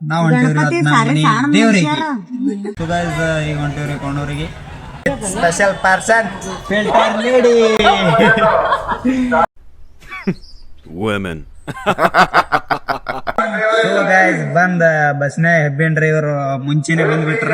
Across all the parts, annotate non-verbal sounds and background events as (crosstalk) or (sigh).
ನಾವು ಹೊಂಟಿವ್ರಿ ಮನೆ ದೇವ್ರಿಗೆ ಸೊ ಗೈಸ್ ಈಗ ಹೊಂಟಿವ್ರಿ ಕೊಂಡೂರಿಗೆ special person filter lady Women. So guys ಬಂದ ಬಸ್ನೇ ಹೆಬ್ಬಿನ್ರಿ ಡ್ರೈವರ್ ಮುಂಚೆನೆ ಬಂದ್ಬಿಟ್ರ.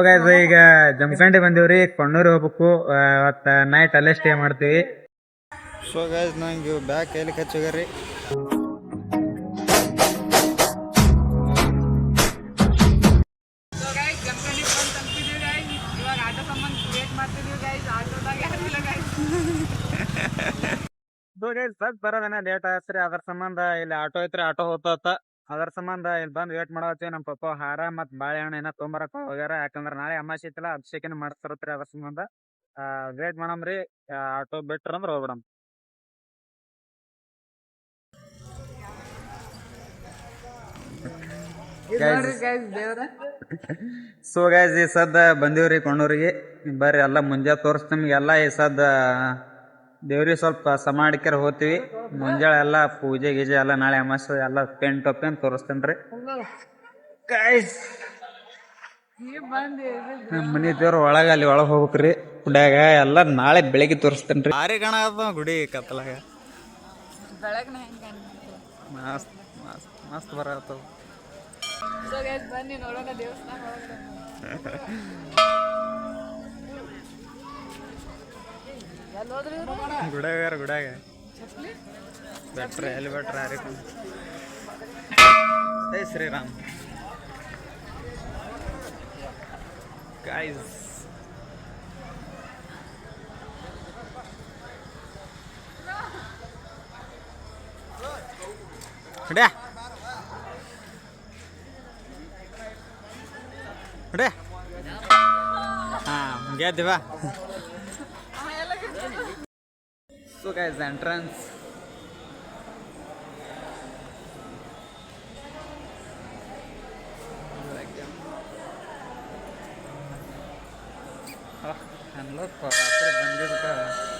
ಸೊ ಗೈಸ್ ಈಗ ಜಮಖಂಡಿ ಬಂದಿವ್ರಿ ಕೊಂಡೂರು ಹೋಗ್ಬೇಕು ಅವತ್ತ ನೈಟ್ ಅಲ್ಲೇ ಸ್ಟೇ ಮಾಡ್ತೀವಿ. ಸೊ ಗೈಸ್ ನಂಗೆ ಬ್ಯಾಕ್ ಕೈಲಿ ಕಚ್ಚೋಗ್ರಿ ಸೊ ಗೈಸ್ ಬರೋದನ್ನ ಲೇಟ್ ಆಗತ್ರಿ ಅದ್ರ ಸಂಬಂಧ ಇಲ್ಲಿ ಆಟೋ ಐತ್ರಿ ಆಟೋ ಹೋಗ್ತತ್ತ ಅದ್ರ ಸಂಬಂಧ ಇಲ್ಲಿ ಬಂದು ವೇಟ್ ಮಾಡತ್ತೀವಿ ನಮ್ಮ ಪಪ್ಪ ಹಾರ ಮತ್ ಬಾಳೆಹಣ್ಣು ಏನ ತೊಂಬರಕ ಹೋಗ್ಯಾರ. ಯಾಕಂದ್ರ ನಾಳೆ ಅಮಾಸಿ ಐತಿಲ್ಲ ಅಭಿಷೇಕನ ಮಾಡ್ತಾರತ್ರಿ ಅದ್ರ ಸಂಬಂಧ. ವೇಟ್ ಮಾಡಮ್ರಿ ಆಟೋ ಬಿಟ್ರ ಅಂದ್ರ ಹೋಗ್ಬಿಡಮ್. ಸೊ ಗೈಸ್ ಈ ಸದ್ದ ಬಂದಿವ್ರಿ ಕೊಂಡೂರಿಗೆ. ಬರ್ರಿ ಎಲ್ಲ ಮುಂಜಾನೆ ತೋರಿಸ್ತೀನಿ ನಿಮ್ಗೆ ಎಲ್ಲ ಈ ಸದ್ದ ದೇವ್ರಿಗೆ ಸ್ವಲ್ಪ ಸಮಾಡಿಕರ ಹೋತೀವಿ ಮುಂಜಾನೆ ಎಲ್ಲ ಪೂಜೆ ಗೀಜೆ ಎಲ್ಲ ನಾಳೆ ಅಮಾಸೆ ಎಲ್ಲ ಪೆನ್ ಟೊಪ್ಪೆನ್ ತೋರಿಸ್ತೇನೆ ರೀ. ನಮ್ಮ ಮನೆ ದೇವ್ರ ಒಳಗ ಅಲ್ಲಿ ಒಳಗೆ ಹೋಗ್ಬೇಕ್ರಿ ಗುಡ್ಯಾಗ ಎಲ್ಲ ನಾಳೆ ಬೆಳಿಗ್ಗೆ ತೋರಿಸ್ತೇನೆ ರೀ. ಭಾರಿ ಅದ ಗುಡಿ ಕತ್ತಲಾಗ. ಮಸ್ತ್ ಮಸ್ತ್ ಮಸ್ತ್ ಬರತ್ತವ ಬನ್ನಿ ನೋಡೋಣ ದೇವಸ್ಥಾನ (laughs) ಒಳಗಡೆ ಗುಡಾಗ. ಬೆಟ್ರೆ ಎಲ್ಲಿ ಬೆಟ್ರೆ ಯಾರಿಗೆ ಜೈ ಶ್ರೀರಾಮ್. ಗಾಯ್ಸ್ ಹೊಡ್ಯಾ. ಹೊಡ್ಯಾ. ಹಾಂ ಗೆದ್ದಿವಾ सो काय एंट्रन्स हां आणलं बापरे बंदीच का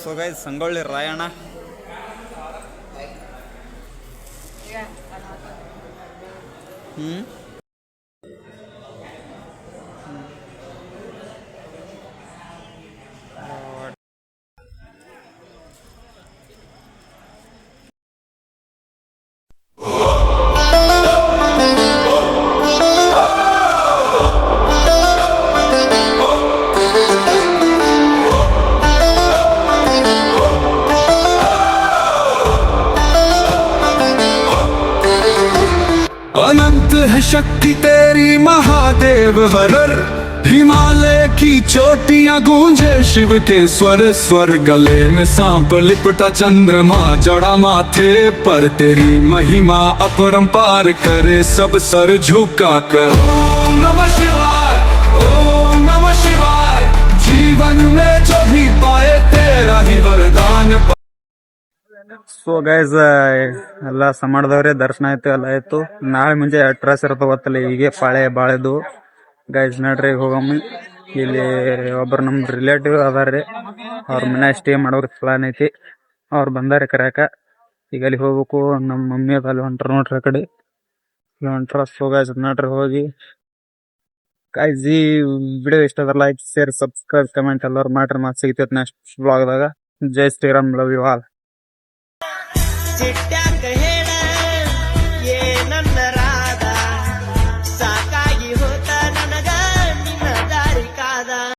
ಸೊ ಗೈಸ್ ಸಂಗೊಳ್ಳಿ ರಾಯಣ್ಣ ಹ್ಞೂ अनंत है शक्ति तेरी महादेव, वरर हिमालय की चोटियाँ गूंजे शिव के स्वर स्वर गले में सांप लिपटा चंद्रमा, जड़ा माथे पर तेरी महिमा अपरंपार करे, सब सर झुका कर। ओम नमः शिवाय। ಸೊ ಗೈಸ್ ಎಲ್ಲ ಸಮಾಡದವ್ರೆ ದರ್ಶನ ಆಯ್ತು, ಎಲ್ಲ ಆಯ್ತು. ನಾಳೆ ಮುಂಜೆ ಅಟ್ರಾಸ್ ಇರ್ತಾವ ಗೊತ್ತಲ್ಲ, ಹೀಗೆ ಪಾಳೆ, ಬಾಳೆದು. ಗೈಸ್ ನಡ್ರಿ, ಹೋಗಮ್ಮಿ. ಇಲ್ಲಿ ಒಬ್ರು ನಮ್ ರಿಲೇಟಿವ್ ಅದಾರ್ರಿ ಅವ್ರ ಮನೆ ಸ್ಟೇ ಮಾಡೋರ್ ಪ್ಲಾನ್ ಐತಿ. ಅವ್ರು ಬಂದಾರೆ ಕರೆಯಕ. ಈಗ ಅಲ್ಲಿ ಹೋಗ್ಬೇಕು, ನಮ್ಮ ಮಮ್ಮಿ ಅದ ಅಲ್ಲಿ ಹೊಂಟ್ರ ನೋಡ್ರಿ ಕಡೆ. ಹೊಂಟ್ರ ಸೊ ಗೈಸ್ ನಡ್ರಿ, ಹೋಗಿ. ಗೈಸ್ ಈ ವಿಡಿಯೋ ಇಷ್ಟ ಅದ್ರ ಲೈಕ್ ಶೇರ್ ಸಬ್ಸ್ಕ್ರೈಬ್ ಕಮೆಂಟ್ ಎಲ್ಲರೂ ಮಾಡ್ರಿ. ಮತ್ತೆ ಸಿಗ್ತೈತೆ ನೆಕ್ಸ್ಟ್ ಬ್ಲಾಗ್ದಾಗ ಜೈ Shri Ram love you all sit down.